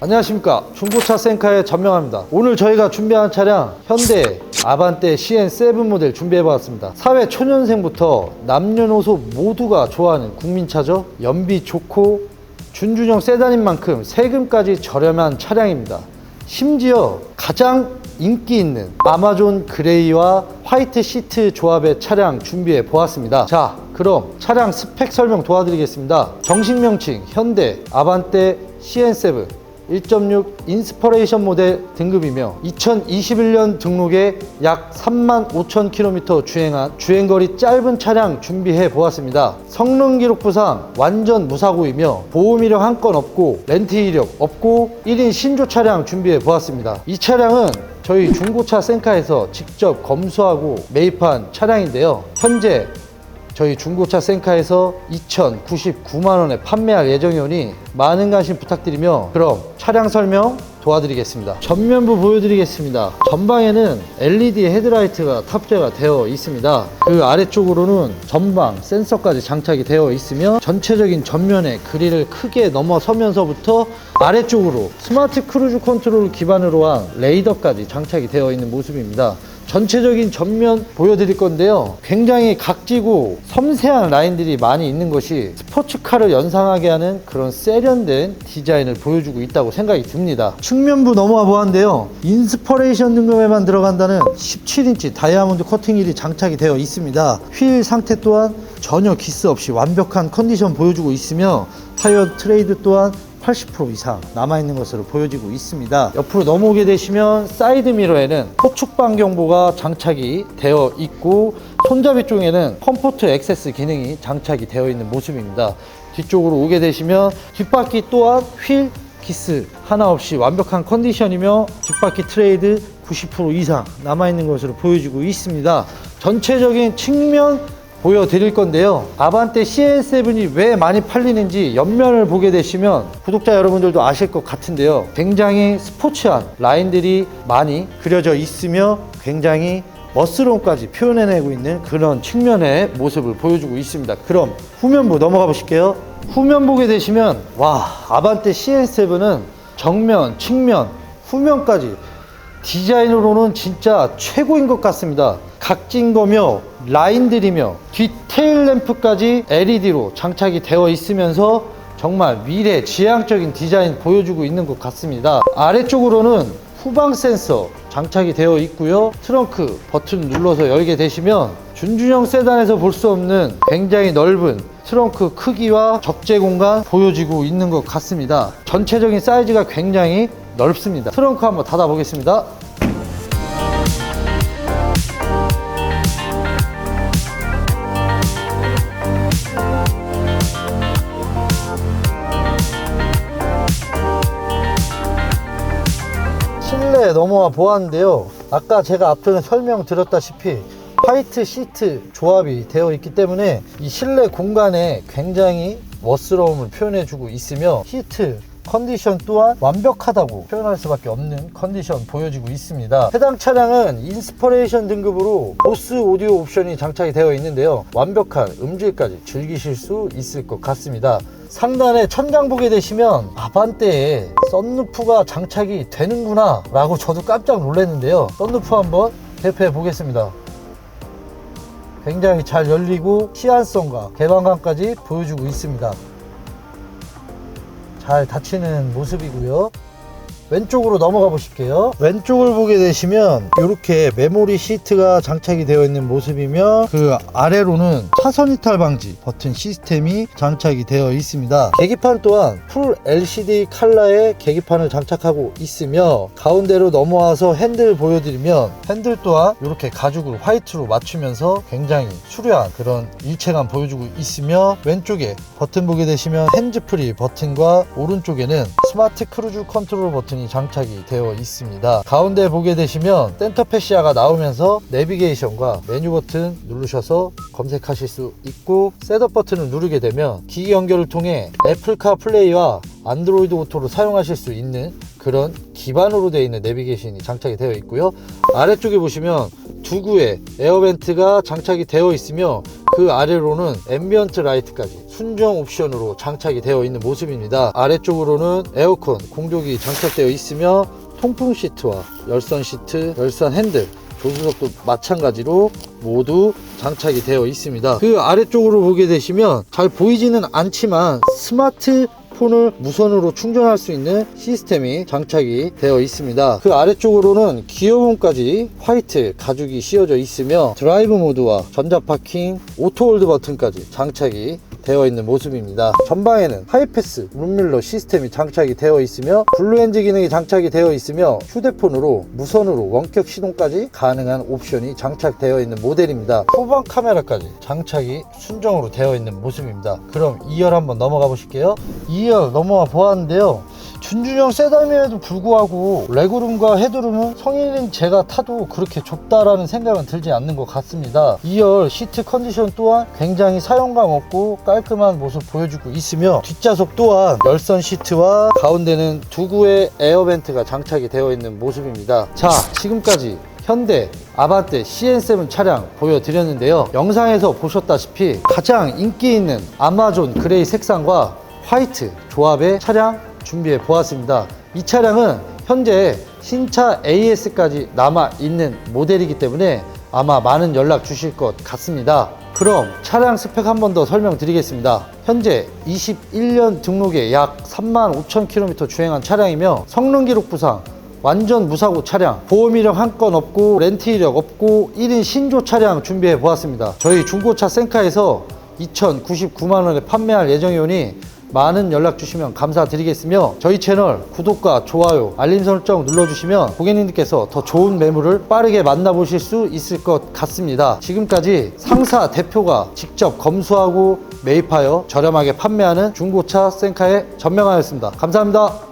안녕하십니까. 중고차 센카의 전명합니다. 오늘 저희가 준비한 차량 현대 아반떼 CN7 모델 준비해봤습니다. 사회 초년생부터 남녀노소 모두가 좋아하는 국민차죠? 연비 좋고 준준형 세단인 만큼 세금까지 저렴한 차량입니다. 심지어 가장 인기 있는 아마존 그레이와 화이트 시트 조합의 차량 준비해 보았습니다. 자, 그럼 차량 스펙 설명 도와드리겠습니다. 정식 명칭 현대 아반떼 CN7 1.6 인스퍼레이션 모델 등급이며 2021년 등록에 약 3만 5천 킬로미터 주행한 주행거리 짧은 차량 준비해 보았습니다. 성능 기록부상 완전 무사고이며 보험 이력 한 건 없고 렌트 이력 없고 1인 신조 차량 준비해 보았습니다. 이 차량은 저희 중고차 센카에서 직접 검수하고 매입한 차량인데요. 현재 저희 중고차 센카에서 2,099만 원에 판매할 예정이오니 많은 관심 부탁드리며 그럼 차량 설명 도와드리겠습니다. 전면부 보여드리겠습니다. 전방에는 LED 헤드라이트가 탑재가 되어 있습니다. 그 아래쪽으로는 전방 센서까지 장착이 되어 있으며 전체적인 전면에 그릴을 크게 넘어서면서부터 아래쪽으로 스마트 크루즈 컨트롤 기반으로 한 레이더까지 장착이 되어 있는 모습입니다. 전체적인 전면 보여드릴 건데요. 굉장히 각지고 섬세한 라인들이 많이 있는 것이 스포츠카를 연상하게 하는 그런 세련된 디자인을 보여주고 있다고 생각이 듭니다. 측면부 넘어와 보았는데요. 인스퍼레이션 등급에만 들어간다는 17인치 다이아몬드 커팅힐이 장착이 되어 있습니다. 휠 상태 또한 전혀 기스 없이 완벽한 컨디션 보여주고 있으며 타이어 트레이드 또한 80% 이상 남아있는 것으로 보여지고 있습니다. 옆으로 넘어오게 되시면 사이드 미러에는 호축방 경보가 장착이 되어 있고 손잡이 쪽에는 컴포트 액세스 기능이 장착이 되어 있는 모습입니다. 뒤쪽으로 오게 되시면 뒷바퀴 또한 휠 기스 하나 없이 완벽한 컨디션이며 뒷바퀴 트레이드 90% 이상 남아있는 것으로 보여지고 있습니다. 전체적인 측면 보여드릴 건데요. 아반떼 CN7이 왜 많이 팔리는지 옆면을 보게 되시면 구독자 여러분들도 아실 것 같은데요. 굉장히 스포츠한 라인들이 많이 그려져 있으며 굉장히 멋스러움까지 표현해내고 있는 그런 측면의 모습을 보여주고 있습니다. 그럼 후면부 넘어가 보실게요. 후면 보게 되시면 와 아반떼 CN7은 정면, 측면, 후면까지 디자인으로는 진짜 최고인 것 같습니다. 각진 거며 라인들이며 뒤 테일 램프까지 LED로 장착이 되어 있으면서 정말 미래 지향적인 디자인 보여주고 있는 것 같습니다. 아래쪽으로는 후방 센서 장착이 되어 있고요. 트렁크 버튼 눌러서 열게 되시면 준준형 세단에서 볼 수 없는 굉장히 넓은 트렁크 크기와 적재 공간 보여지고 있는 것 같습니다. 전체적인 사이즈가 굉장히 넓습니다. 트렁크 한번 닫아 보겠습니다. 실내에 넘어와 보았는데요. 아까 제가 앞에는 설명드렸다시피 화이트 시트 조합이 되어 있기 때문에 이 실내 공간에 굉장히 멋스러움을 표현해주고 있으며 히트 컨디션 또한 완벽하다고 표현할 수밖에 없는 컨디션 보여지고 있습니다. 해당 차량은 인스퍼레이션 등급으로 보스 오디오 옵션이 장착이 되어 있는데요. 완벽한 음질까지 즐기실 수 있을 것 같습니다. 상단에 천장 보게 되시면 아반떼에 썬루프가 장착이 되는구나 라고 저도 깜짝 놀랐는데요. 썬루프 한번 대표해 보겠습니다. 굉장히 잘 열리고 시안성과 개방감까지 보여주고 있습니다. 잘 닫히는 모습이고요. 왼쪽으로 넘어가 보실게요. 왼쪽을 보게 되시면 이렇게 메모리 시트가 장착이 되어 있는 모습이며 그 아래로는 차선 이탈 방지 버튼 시스템이 장착이 되어 있습니다. 계기판 또한 풀 LCD 컬러의 계기판을 장착하고 있으며 가운데로 넘어와서 핸들 보여드리면 핸들 또한 이렇게 가죽을 화이트로 맞추면서 굉장히 수려한 그런 일체감 보여주고 있으며 왼쪽에 버튼 보게 되시면 핸즈프리 버튼과 오른쪽에는 스마트 크루즈 컨트롤 버튼 이 장착이 되어 있습니다. 가운데 보게 되시면 센터 패시아가 나오면서 내비게이션과 메뉴 버튼 누르셔서 검색하실 수 있고 셋업 버튼을 누르게 되면 기기 연결을 통해 애플카 플레이와 안드로이드 오토로 사용하실 수 있는 그런 기반으로 되어 있는 내비게이션이 장착이 되어 있고요. 아래쪽에 보시면 두구에 에어벤트가 장착이 되어 있으며 그 아래로는 앰비언트 라이트까지 순정 옵션으로 장착이 되어 있는 모습입니다. 아래쪽으로는 에어컨 공조기 장착되어 있으며 통풍 시트와 열선 시트, 열선 핸들 조수석도 마찬가지로 모두 장착이 되어 있습니다. 그 아래쪽으로 보게 되시면 잘 보이지는 않지만 스마트 폰을 무선으로 충전할 수 있는 시스템이 장착이 되어 있습니다. 그 아래쪽으로는 기어봉까지 화이트 가죽이 씌워져 있으며 드라이브 모드와 전자 파킹, 오토 홀드 버튼까지 장착이 되어 있는 모습입니다. 전방에는 하이패스 룸밀러 시스템이 장착이 되어 있으며 블루엔즈 기능이 장착이 되어 있으며 휴대폰으로 무선으로 원격 시동까지 가능한 옵션이 장착되어 있는 모델입니다. 후방 카메라까지 장착이 순정으로 되어 있는 모습입니다. 그럼 2열 한번 넘어가 보실게요. 2열 넘어와 보았는데요. 준준형 세단임에도 불구하고 레그룸과 헤드룸은 성인인 제가 타도 그렇게 좁다라는 생각은 들지 않는 것 같습니다. 2열 시트 컨디션 또한 굉장히 사용감 없고 깔끔한 모습 보여주고 있으며 뒷좌석 또한 열선 시트와 가운데는 두 구의 에어벤트가 장착이 되어 있는 모습입니다. 자, 지금까지 현대 아반떼 CN7 차량 보여드렸는데요. 영상에서 보셨다시피 가장 인기 있는 아마존 그레이 색상과 화이트 조합의 차량 준비해 보았습니다. 이 차량은 현재 신차 AS까지 남아 있는 모델이기 때문에 아마 많은 연락 주실 것 같습니다. 그럼 차량 스펙 한 번 더 설명드리겠습니다. 현재 21년 등록에 약 3만 5천 킬로미터 주행한 차량이며 성능 기록 부상 완전 무사고 차량 보험 이력 한 건 없고 렌트 이력 없고 1인 신조 차량 준비해 보았습니다 저희 중고차 센카에서 2,099만 원에 판매할 예정이오니 많은 연락 주시면 감사드리겠으며 저희 채널 구독과 좋아요 알림 설정 눌러주시면 고객님들께서 더 좋은 매물을 빠르게 만나보실 수 있을 것 같습니다. 지금까지 상사 대표가 직접 검수하고 매입하여 저렴하게 판매하는 중고차 센카의 전명하였습니다. 감사합니다